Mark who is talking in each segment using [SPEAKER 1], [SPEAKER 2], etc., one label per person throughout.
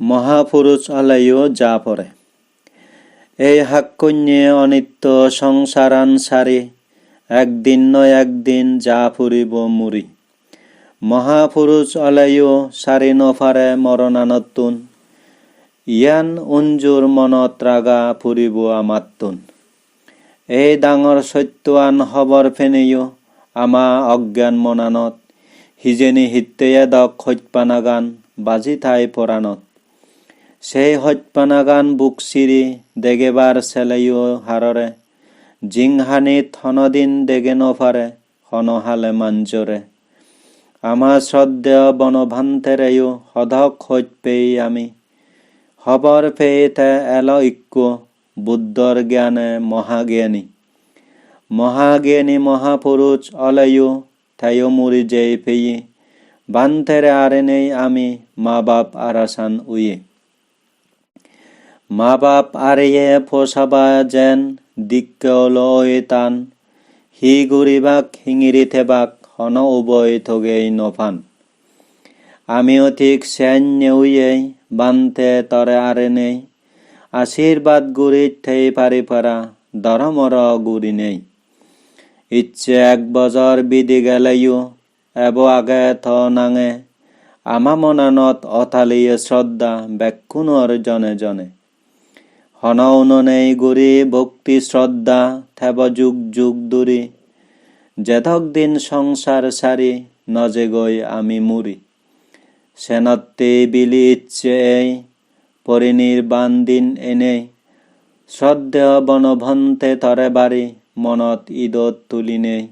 [SPEAKER 1] মহাপুরুষ আলাইও যা পরে এই হাক্কন্যে অনিত্য সংসারান সারি, একদিন নয় একদিন যা ফুরিব মুরি। মহাপুরুষ আলাইও সারি নফাৰে মৰণানতুন ইয়ান উঞ্জুৰ মনত ৰাগা ফুৰিব আমাতুন এই ডাঙৰ সত্যৱান হবৰ ফেনেও আমা অজ্ঞান মনানত, হিজেনি হিত্তেয়ে দক সত্যপানাগান বাজি ঠাই পৰাণত। সেই সত্যপানাগান বুক চিৰি দেগেবাৰ চেলেইও হাৰৰে। জিংহানিত হনদিন দেগে নফাৰে হনহালে মাঞ্জৰে। আমাৰ শ্ৰদ্ধেয় বনভান্তেৰেও সধক সৈত পেই আমি। হবৰ পেইতে এল ইক্কু, বুদ্ধৰ জ্ঞানে মহাজ্ঞানী। মহাজ্ঞানী মহাপুরুষ অলয়ু থেয় মুরি যেই পেয়ে বান্তেরে আরে নেই আমি মা বাপ আরাসান উয়ে মা বাপ আরেয়ে ফোসাবা যেন দিক্কলয় তান। হি গুৰিবাক শিঙিৰি থেবাক হন উবৈ থগেই নফান। আমিও ঠিক সেন নেউয়েই বান্তে তরে আরে নেই। আশীর্বাদ গুৰিত থেই পাৰি পাৰা দৰমৰ গুৰি নেই। ইচ্ছে এক বজৰ বিদি গেলেও এব আগে থ নাঙে। আমা মনানত অথালিয়ে শ্ৰদ্ধা বেকুণৰ জনে জনে। হন উননেই গুৰি ভক্তি শ্ৰদ্ধা থেব যুগ যুগ দূৰি জেধক দিন সংসার সারি, নজে গৈ আমি মুৰি সেনত্তে বিলি ইচ্ছে এই পৰিনিৰ্বাণ দিন এনেই। শ্ৰদ্ধেয় বনভন্তে তৰে বাৰী মনত ঈদত তুলি নেই।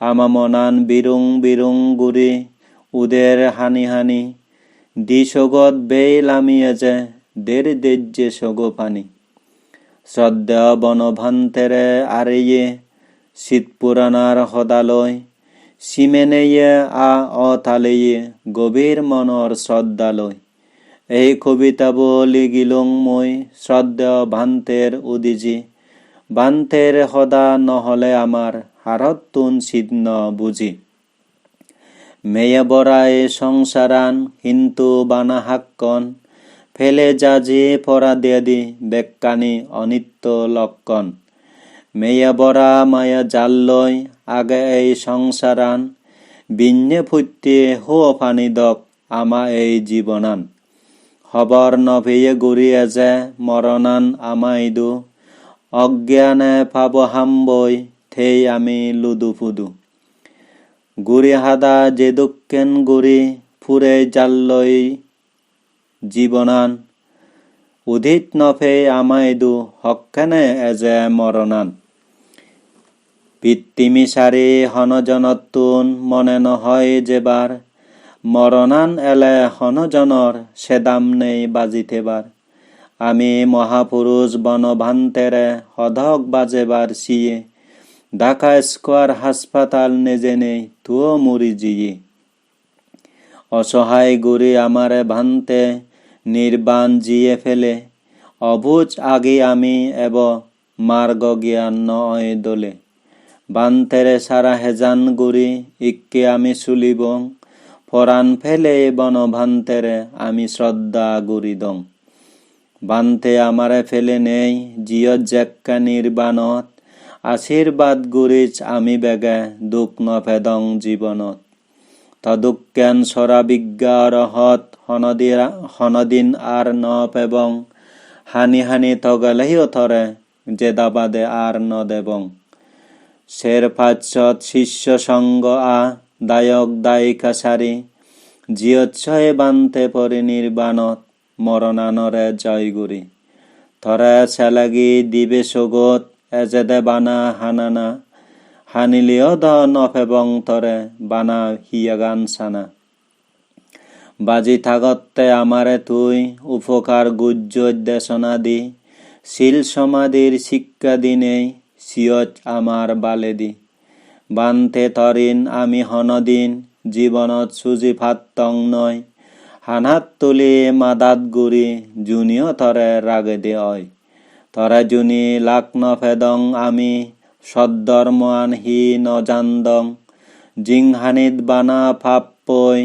[SPEAKER 1] আমা মনান বিৰুং বিৰুং গুৰি উদের হানি হানি। দি সগত বেই লামিয়ে যে দের দেজ্জে সগ পানি। শ্ৰদ্ধেয় বনভান্তেৰে আৰেয়ে শীত পুরাণার হদালয় সিমেনেয়ে আ অথালেয়ে গভীর মনৰ শ্ৰদ্ধালয় এই কবিতাব লিগিলং মই শ্ৰদ্ধেয় ভান্তেৰ উদিজি। বান্তেৰ সদা নহলে আমাৰ হাৰত তুন চিহ্ন বুজি। মেয়ে বরায় সংসারান, কিন্তু বানা হাক্কন ফেলে যাজি পরা দেদি বেক্কানি অনিত্য লক্ষণ। মেয়া বরা মায়া জাল্লয় আগে এই সংসারান। বিন্যে ফুটে হো পানি দক, আমা এই জীৱনান হবৰ নভেয়ে গুৰিয়ে যে মৰণান আমাইদু অজ্ঞানে পাব হাম্বই থেই আমি লুদু ফুদু। গুৰি হাদা যে দুঃখেন গুৰি ফুৰে জাল্লই জীৱনান উদিত নফে আমাইদু হকেনে এজে মৰণান পিতৃমিচাৰি হনজনতুন মনে নহয় যেবাৰ মৰণান এলে হনজনৰ সেদাম নেই বাজি থেবাৰ আমি মহাপুৰুষ বনভান্তেৰে সধক বাজেবার সিয়ে। ঢাকা স্কোয়ার হাসপাতাল নেজে নেই, তুও মুড়ি জিয়ে। অসহায় গুরি আমারে ভান্তে নির্বাণ জিয়ে ফেলে। অবুজ আগে আমি এব মার্গ জ্ঞান নয় দোলে। বান্তেরে সারা হেজান গুরি ইক্কে আমি সুলিবং পরাণ ফেলে বন ভান্তেরে আমি শ্রদ্ধা গুরি দং বান্তে আমারে ফেলে নেই, জিয় জেক্কা নির্বাণত। আশীর্বাদ গুৰিচ আমি বেগে দুখ নভেদং জীৱনত তদুক্যান সরা বিজ্ঞা রহত হনদিন আর ন পেবং হানি হানি তগলেহিও থরে যে দাবাদে আর ন দেবং শের পাচ্ছত শিষ্য সঙ্গ আ দায়ক দায়িকা সারি জিয়চ্ছয়ে বান্তে পরিনির্বাণত মরণানরে জয়গুরি। থরে ছেলাগি দিবে সগত, এজেদে বানা হানানা হানিলিও দ নফেবং তরে বানা হিয়াগান সানা। বাজি থাকতে আমারে তুই উপকার গুজ্জ দেশনা দি, শিল সমাধির শিক্ষা দিনেই সিয়চ আমার বালে দি। বান্তে তরিন আমি হনদিন জীৱনত চুজি ফাত্তং নয় হানাত তুলি মাদাত গুৰি জুনিও তরে রাগে দে অয় তরে জুনি লাক নফেদং আমি সদ্ধর্মান হি নজান্দং জিংহানিত বানা ফাপ পৈ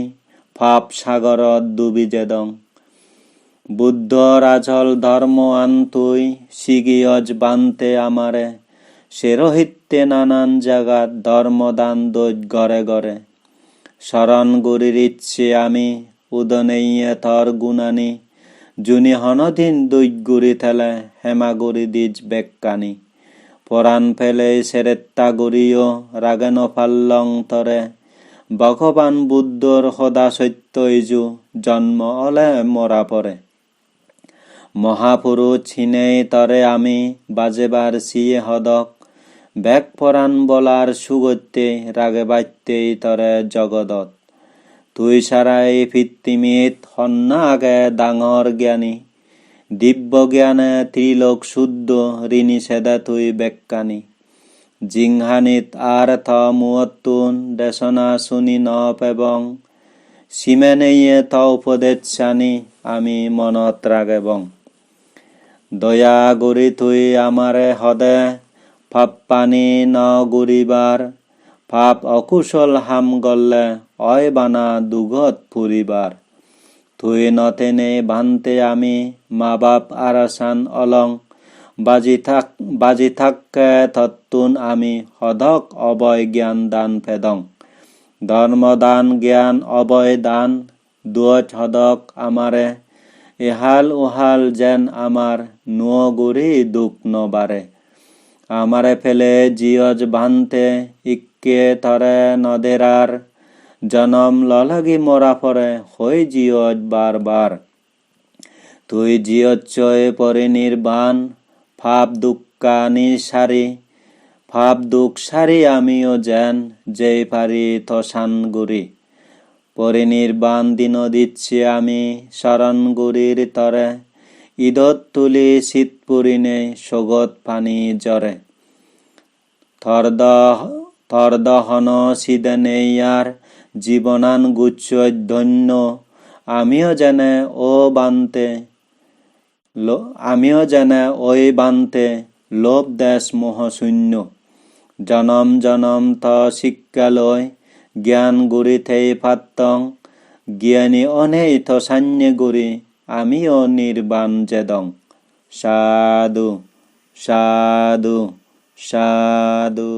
[SPEAKER 1] ফাপ সাগৰত ডুবি যেদং বুদ্ধর আচল ধর্ম আন্তুই সিগিয়জ বান্তে আমারে, সে রহিত্যে নানান জাগাত ধর্মদান দৈত গড়ে গড়ে। শরণ গুরির ইচ্ছে আমি, উদনেইয়ে থর গুণানি, জুনি হনদিন দৈত গুরি থেলে হেমাগুরি দিজ বেক্কানি। পরাণ ফেলে সেরেত্তা গুরিও রাগেন ফাল্লং তরে ভগবান বুদ্ধর সদা সত্য ইজু জন্ম অলে মরা পরে। মহাপুরুষ ছিনেই তরে আমি, বাজেবার সিয়ে হদক। বেক পরাণ বলার সুগত্যে, রাগে বাত্যেই তরে জগদত তুই সারা এই পৃথিবীত সন্না আগে ডাঙৰ জ্ঞানী। দিব্য জ্ঞানে ত্ৰিলোক শুদ্ধ ঋণী ছেদে তুই বেক্কানি। জিংহানিত থ মুয়ত্তুন দেশনা শুনি ন পেবং সিমেনেইয়ে থ উপদেশানি আমি মনত রাগেবং। দয়া গুৰি তুই আমারে হদে পাপ পানী ন গুৰিবাৰ পাপ অকুশল হাম গল্লে অয় বানা দুগত ফুরিবার। তুই নতেনে ভান্তে আমি মা বাপ আরাসান অলং। বাজি থাক বাজি থাককে তত্তুন আমি সদক অবয় জ্ঞান দান ফেদং। ধর্ম দান জ্ঞান অবয় দান দুয়ত সদক আমারে। এহাল ওহাল যেন আমার নুয় গুৰি দুখ নবারে আমারে ফেলে জিয়জ ভান্তে ইক্কে তরে নদেরার জনম ললগি মরা পরে হই জিয়জ বারবার। তুই জিয়চ্ছয় পরিনির্বাণ ফাপ দুঃখানি সারি ফাপ দুঃখ সারি আমিও যেন, যেই পারি তসান গুরি। পরিনির্বাণ দিন দিচ্ছি আমি শরণ গুরির তরে, ঈদত তুলি শীত পুরিনে সগত পানি জরে থরদ থরদহন সিদনেয়ার জীবনান গুচ্ছ ধন্য। আমিও যেনে ও বান্তে আমিও যেনে ওই বান্তে, লোভ দেশ মোহ শূন্য। জনম জনম ত শিক্ষালয়, জ্ঞান গুৰি থেই ফাত্তং, জ্ঞানী অনেই থ সান্যে গুৰি আমিও নির্বাণ যেদং সাধু সাধু সাধু।